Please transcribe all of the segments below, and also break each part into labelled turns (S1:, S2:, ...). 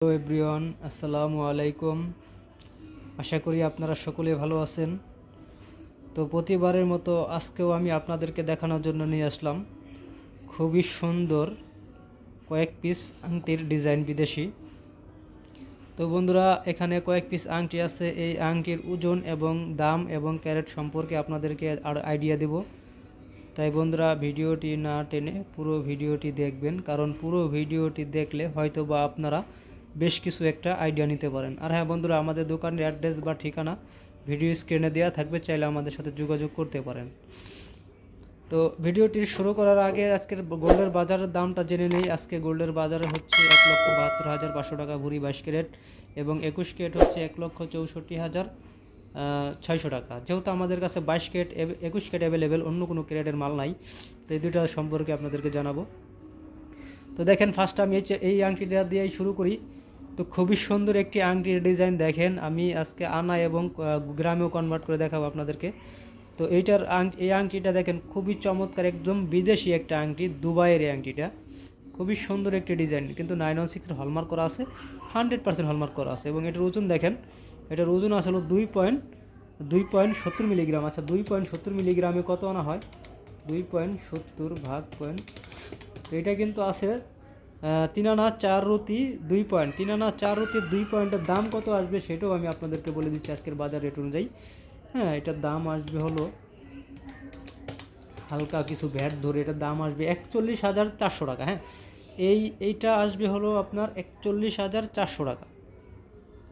S1: Hello everyone, আসসালামু আলাইকুম। আশা করি আপনারা সকলে ভালো আছেন। তো প্রতিবারের মতো আজকেও আমি আপনাদেরকে দেখানোর জন্য নিয়ে আসলাম। খুবই সুন্দর কয়েক পিস আংটির ডিজাইন বিদেশি। তো বন্ধুরা, এখানে কয়েক পিস আংটি আছে। এই আংটির ওজন এবং দাম এবং ক্যারেট সম্পর্কে আপনাদেরকে আর আইডিয়া দেব। তাই বন্ধুরা, ভিডিওটি না টেনে পুরো ভিডিওটি দেখবেন। কারণ পুরো ভিডিওটি দেখলে হয়তো বা আপনারা বেশ কিছু একটা আইডিয়া নিতে পারেন। আর হ্যাঁ বন্ধুরা, আমাদের দোকানের অ্যাড্রেস বা ঠিকানা ভিডিও স্ক্রিনে দেওয়া থাকবে, চাইলে আমাদের সাথে যোগাযোগ করতে পারেন। তো ভিডিওটি শুরু করার আগে আজকের গোল্ডের বাজারের দামটা জেনে নেই। আজকে গোল্ডের বাজারে হচ্ছে এক লক্ষ বাহাত্তর হাজার পাঁচশো টাকা ভরি বাইশ ক্যারেট এবং একুশ ক্যারেট হচ্ছে এক লক্ষ চৌষট্টি হাজার ছয়শো টাকা। যেহেতু আমাদের কাছে বাইশ ক্যারেট একুশ ক্যারেট অ্যাভেলেবেল অন্য কোনো ক্যারেটের মাল নাই, তো এই দুটো সম্পর্কে আপনাদেরকে জানাব। তো দেখেন ফার্স্ট আমি এই আংটিটা দিয়েই শুরু করি। তো খুবই সুন্দর একটি আংটির ডিজাইন দেখেন। আমি আজকে আনা এবং গ্রামেও কনভার্ট করে দেখাবো আপনাদেরকে। তো এইটার আং, এই আংটিটা দেখেন, খুবই চমৎকার, একদম বিদেশি একটা আংটি, দুবাইয়ের এই আংটিটা। খুবই সুন্দর একটি ডিজাইন, কিন্তু নাইন ওয়ান সিক্সের হলমার্ক করা আছে হান্ড্রেড পার্সেন্ট হলমার্ক করা আছে এবং এটার ওজন দেখেন, এটার ওজন আসলে দুই পয়েন্ট দুই পয়েন্ট সত্তর মিলিগ্রাম আচ্ছা দুই পয়েন্ট সত্তর মিলিগ্রামে কত আনা হয়? দুই পয়েন্ট সত্তর ভাগ পয়েন্ট এটা কিন্তু আছে তিন আনা চার রুটি দুই পয়েন্ট তিন আনা চার রুটির দুই পয়েন্টের দাম কত আসবে সেটাও আমি আপনাদেরকে বলে দিচ্ছি আজকের বাজার রেট অনুযায়ী। হ্যাঁ এটার দাম আসবে হলো হালকা কিছু ভ্যাট ধরে এটার দাম আসবে একচল্লিশ হাজার চারশো টাকা হ্যাঁ। এই, এইটা আসবে হলো আপনার একচল্লিশ হাজার চারশো টাকা।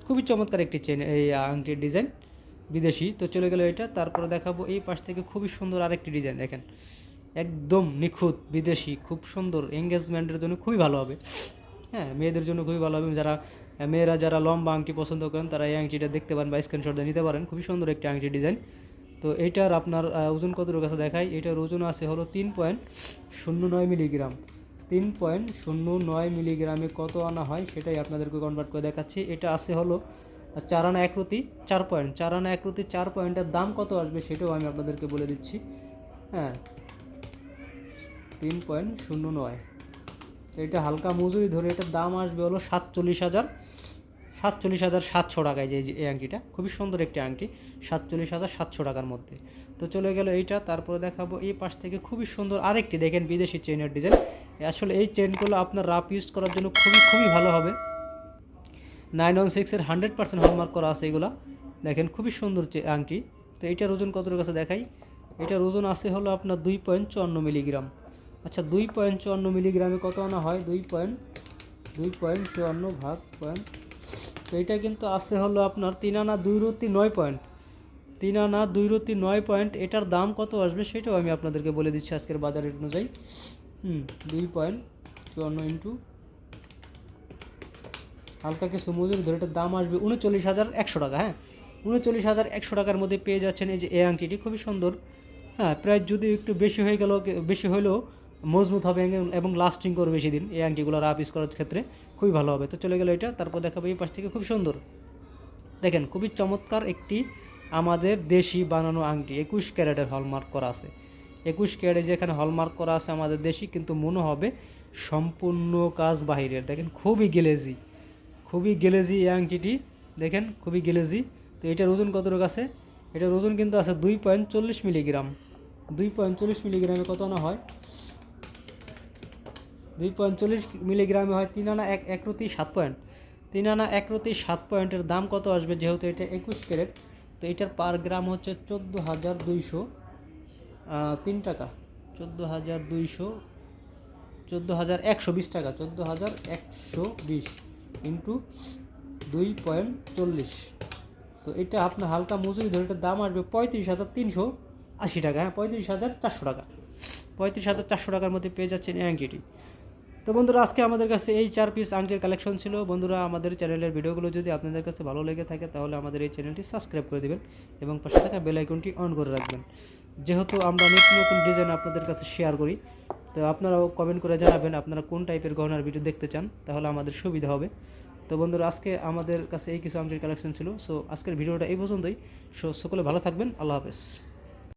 S1: খুবই চমৎকার একটি চেন এই আংটির ডিজাইন বিদেশি। তো চলে গেল এটা। তারপরে দেখাবো এই পাশ থেকে খুবই সুন্দর আরেকটি ডিজাইন দেখেন। একদম নিখুঁত বিদেশি, খুব সুন্দর এঙ্গেজমেন্টের জন্য খুবই ভালো হবে। হ্যাঁ মেয়েদের জন্য খুবই ভালো হবে। যারা, মেয়েরা যারা লম্বা আংটি পছন্দ করেন, তারা এই আংটিটা দেখতে পারেন বা স্ক্রিনশট দিয়ে নিতে পারেন। খুবই সুন্দর একটি আংটি ডিজাইন তো এইটার আপনার ওজন কতটুকু কাছে দেখাই। এটার ওজন আছে হলো তিন পয়েন্ট শূন্য নয় মিলিগ্রাম তিন পয়েন্ট শূন্য নয় মিলিগ্রামে কত আনা হয় সেটাই আপনাদেরকে কনভার্ট করে দেখাচ্ছি। এটা আছে হলো চার আনা একরতি চার পয়েন্ট চার আনা একরতি চার পয়েন্টের দাম কত আসবে সেটাও আমি আপনাদেরকে বলে দিচ্ছি। হ্যাঁ তিন পয়েন্ট শূন্য নয়। এটা হালকা মজুরি ধরে এটার দাম আসবে হলো সাতচল্লিশ হাজার। সাতচল্লিশ হাজার সাতশো টাকায় যে এই আংটিটা। খুবই সুন্দর একটি আংটি, সাতচল্লিশ হাজার সাতশো টাকার মধ্যে। তো চলে গেল এইটা, তারপরে দেখাবো এই পাশ থেকে খুবই সুন্দর আরেকটি, দেখেন বিদেশি চেনের ডিজাইন। আসলে এই চেনগুলো আপনার রাফ ইউজ করার জন্য খুবই খুবই ভালো হবে। নাইন ওয়ান সিক্সের হান্ড্রেড পার্সেন্ট হলমার্ক করা আছে এগুলো। দেখেন খুবই সুন্দর আংটি। তো এইটার ওজন কতটুকু কাছে দেখাই। এটার ওজন আছে হলো আপনার দুই পয়েন্ট চুয়ান্ন মিলিগ্রাম। আচ্ছা দুই পয়েন্ট চুয়ান্ন মিলিগ্রামে কত আনা হয়? দুই পয়েন্ট দুই পয়েন্ট চুয়ান্ন ভাগ পয়েন্ট। তো এটা কিন্তু আছে হলো আপনার তিন আনা দুই রুতি নয় পয়েন্ট। তিন আনা দুই রুতি নয় পয়েন্ট, এটার দাম কত আসবে সেটাও আমি আপনাদেরকে বলে দিচ্ছি আজকের বাজার অনুযায়ী। হুম, দুই পয়েন্ট চুয়ান্ন ইন্টু হালকা কিছু মজুরি ধরে এটার দাম আসবে উনচল্লিশ হাজার একশো টাকা হ্যাঁ? উনচল্লিশ হাজার একশো টাকার মধ্যে পেয়ে যাচ্ছেন এই যে এই আংটিটি, খুবই সুন্দর। হ্যাঁ প্রায় যদি একটু বেশি হয়ে গেল, বেশি হলেও মজবুত হবে এবং- লাস্টিং করবে বেশি দিন। এই আংটিগুলো রাফ ইউজ করার ক্ষেত্রে খুবই ভালো হবে। তো চলে গেল এটা, তারপর দেখাবো এই পাশ থেকে খুব সুন্দর। দেখেন, খুবই চমৎকার একটি আমাদের দেশি বানানো আংটি, একুশ ক্যারেটের হলমার্ক করা আছে। একুশ ক্যারেটে যেখানে হলমার্ক করা আছে আমাদের দেশি, কিন্তু মনে হবে সম্পূর্ণ কাজ বাহিরের। দেখেন, খুবই গেলেজি খুবই গেলেজি এই আংটিটি। দেখেন, খুবই গেলেজি। তো এটার ওজন কতটুকু আছে? এটার ওজন কিন্তু আছে দুই পয়েন্ট চল্লিশ মিলিগ্রাম। দুই পয়েন্ট চল্লিশ মিলিগ্রামে কত না হয়? দুই পয়েন্ট চল্লিশ মিলিগ্রামে হয়, তিন আনা এক একরতি সাত পয়েন্ট। তিন আনা একরতি সাত পয়েন্টের দাম কত আসবে যেহেতু এটা একুশ ক্যারেট? তো এটার পার গ্রাম হচ্ছে চোদ্দ হাজার দুইশো তিন টাকা। চোদ্দ হাজার দুইশো, চোদ্দ হাজার একশো বিশ টাকা, চোদ্দ হাজার একশো বিশ ইন্টু দুই পয়েন্ট চল্লিশ। তো এটা আপনার হালকা মজুরি ধরে এটার দাম আসবে পঁয়ত্রিশ হাজার তিনশো আশি টাকা হ্যাঁ পঁয়ত্রিশ হাজার চারশো টাকা। পঁয়ত্রিশ হাজার চারশো টাকার মধ্যে পেয়ে যাচ্ছেন আংটিটি তো বন্ধুরা, আজকে আমাদের কাছে এই চার পিস আংটির কালেকশন ছিল। বন্ধুরা, আমাদের চ্যানেলের ভিডিওগুলো যদি আপনাদের কাছে ভালো লেগে থাকে, তাহলে আমাদের এই চ্যানেলটি সাবস্ক্রাইব করে দেবেন এবং পাশে থাকা বেল আইকনটি অন করে রাখবেন। যেহেতু আমরা নতুন নতুন ডিজাইন আপনাদের কাছে শেয়ার করি, তো আপনারাও কমেন্ট করে জানাবেন আপনারা কোন টাইপের গহনার ভিডিও দেখতে চান, তাহলে আমাদের সুবিধা হবে। তো বন্ধুরা, আজকে আমাদের কাছে এই কিছু আংটির কালেকশন ছিল। সো আজকের ভিডিওটা এই পর্যন্তই। সো, সকলে ভালো থাকবেন। আল্লাহ হাফেজ।